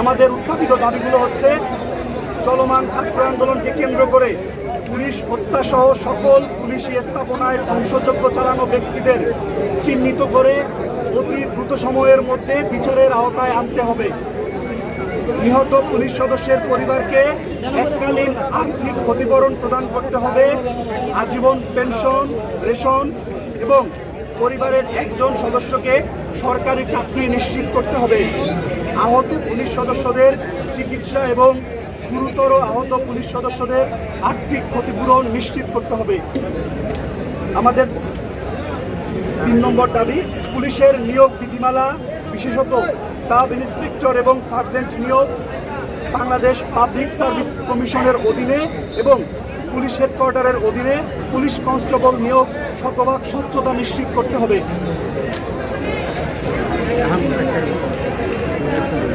আমাদের উত্থাপিত দাবিগুলো হচ্ছে চলমান ছাত্র আন্দোলনকে কেন্দ্র করে পুলিশ হত্যাসহ সকল পুলিশি স্থাপনায় ধ্বংসযজ্ঞ চালানো ব্যক্তিদের চিহ্নিত করে অতি দ্রুত সময়ের মধ্যে বিচারের আওতায় আনতে হবে। নিহত পুলিশ সদস্যের পরিবারকে এককালীন আর্থিক ক্ষতিপূরণ প্রদান করতে হবে, আজীবন পেনশন, রেশন এবং পরিবারের একজন সদস্যকে সরকারি চাকরি নিশ্চিত করতে হবে। আহত পুলিশ সদস্যদের চিকিৎসা এবং গুরুতর আহত পুলিশ সদস্যদের আর্থিক ক্ষতিপূরণ নিশ্চিত করতে হবে। আমাদের তিন নম্বর দাবি, পুলিশের নিয়োগ বিধিমালা, বিশেষত সাব ইন্সপেক্টর এবং সার্জেন্ট নিয়োগ বাংলাদেশ পাবলিক সার্ভিস কমিশনের অধীনে এবং পুলিশ হেডকোয়ার্টারের অধীনে পুলিশ কনস্টেবল নিয়োগ শতভাগ স্বচ্ছতা নিশ্চিত করতে হবে।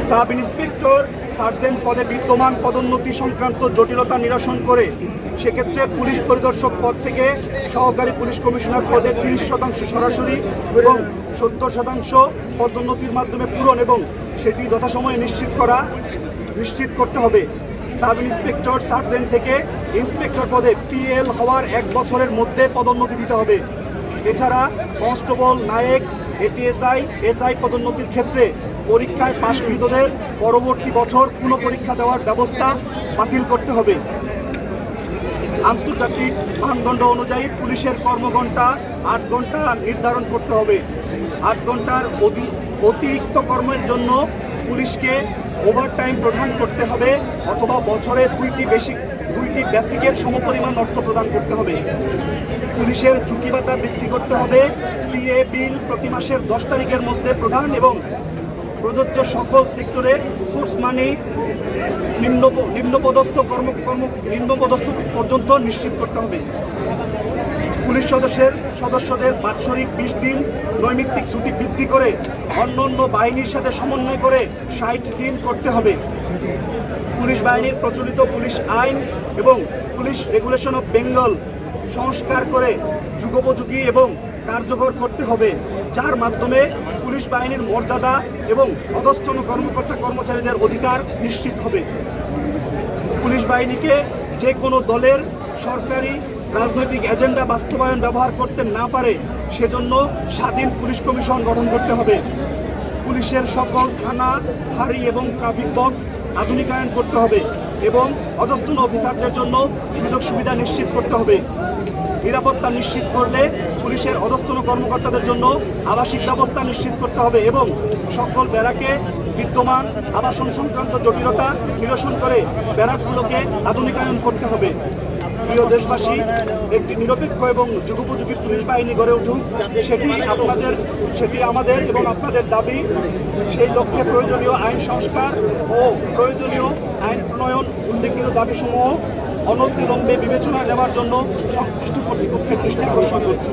সাব ইন্সপেক্টর, সার্জেন্ট পদে বিদ্যমান পদোন্নতি সংক্রান্ত জটিলতা নিরসন করে সেক্ষেত্রে পুলিশ পরিদর্শক পদ থেকে সহকারী পুলিশ কমিশনার পদে তিরিশ শতাংশ সরাসরি এবং সত্তর শতাংশ পদোন্নতির মাধ্যমে পূরণ এবং সেটি যথাসময়ে নিশ্চিত করা, নিশ্চিত করতে হবে। সাব ইন্সপেক্টর সার্জেন্ট থেকে ইন্সপেক্টর পদে পিএল হওয়ার এক বছরের মধ্যে পদোন্নতি দিতে হবে। এছাড়া কনস্টেবল, নায়েক, এটিএসআই, এসআই পদোন্নতির ক্ষেত্রে পরীক্ষায় পাশকৃতদের পরবর্তী বছর পুনঃ পরীক্ষা দেওয়ার ব্যবস্থা বাতিল করতে হবে। আন্তর্জাতিক মানদণ্ড অনুযায়ী পুলিশের কর্মঘণ্টা আট ঘণ্টা নির্ধারণ করতে হবে। আট ঘণ্টার অতিরিক্ত কর্মের জন্য পুলিশকে ওভারটাইম প্রদান করতে হবে অথবা বছরে দুইটি বেশি, দুইটি বেসিকের সমপরিমাণ অর্থ প্রদান করতে হবে। পুলিশের ঝুঁকি বৃদ্ধি করতে হবে। পিএ বিল প্রতি মাসের দশ তারিখের মধ্যে প্রদান এবং প্রযোজ্য সকল সেক্টরে সোর্স মানি নিম্ন নিম্নপদস্থ কর্ম কর্ম, নিম্নপদস্থ পর্যন্ত নিশ্চিত করতে হবে। পুলিশ সদস্যের সদস্যদের বাৎসরিক বিশ দিন নৈমিত্তিক ছুটি বৃদ্ধি করে অন্য অন্য বাহিনীর সাথে সমন্বয় করে ষাট দিন করতে হবে। পুলিশ বাহিনীর প্রচলিত পুলিশ আইন এবং পুলিশ রেগুলেশন অফ বেঙ্গল সংস্কার করে যুগোপযোগী এবং কার্যকর করতে হবে, যার মাধ্যমে পুলিশ বাহিনীর মর্যাদা এবং অধস্তন কর্মকর্তা কর্মচারীদের অধিকার নিশ্চিত হবে। পুলিশ বাহিনীকে যে কোনো দলের সরকারি রাজনৈতিক এজেন্ডা বাস্তবায়ন ব্যবহার করতে না পারে, সেজন্য স্বাধীন পুলিশ কমিশন গঠন করতে হবে। পুলিশের সকল থানা ফাঁড়ি এবং ট্রাফিক বক্স আধুনিকায়ন করতে হবে এবং অধস্তন অফিসারদের জন্য সুযোগ সুবিধা নিশ্চিত করতে হবে। নিরাপত্তা নিশ্চিত করলে পুলিশের অধস্তন কর্মকর্তাদের জন্য আবাসিক ব্যবস্থা নিশ্চিত করতে হবে এবং সকল ব্যারাকে বিদ্যমান আবাসন সংক্রান্ত জটিলতা নিরসন করে ব্যারাকগুলোকে আধুনিকায়ন করতে হবে। প্রিয় দেশবাসী, একটি নিরপেক্ষ এবং যুগোপযোগী পুলিশ বাহিনী গড়ে উঠুক, সেটি আপনাদের, সেটি আমাদের এবং আপনাদের দাবি। সেই লক্ষ্যে প্রয়োজনীয় আইন সংস্কার ও প্রয়োজনীয় আইন প্রণয়ন উল্লেখিত দাবিসমূহ অনতিলম্বে বিবেচনায় নেওয়ার জন্য সংশ্লিষ্ট কর্তৃপক্ষের দৃষ্টি আকর্ষণ করছি।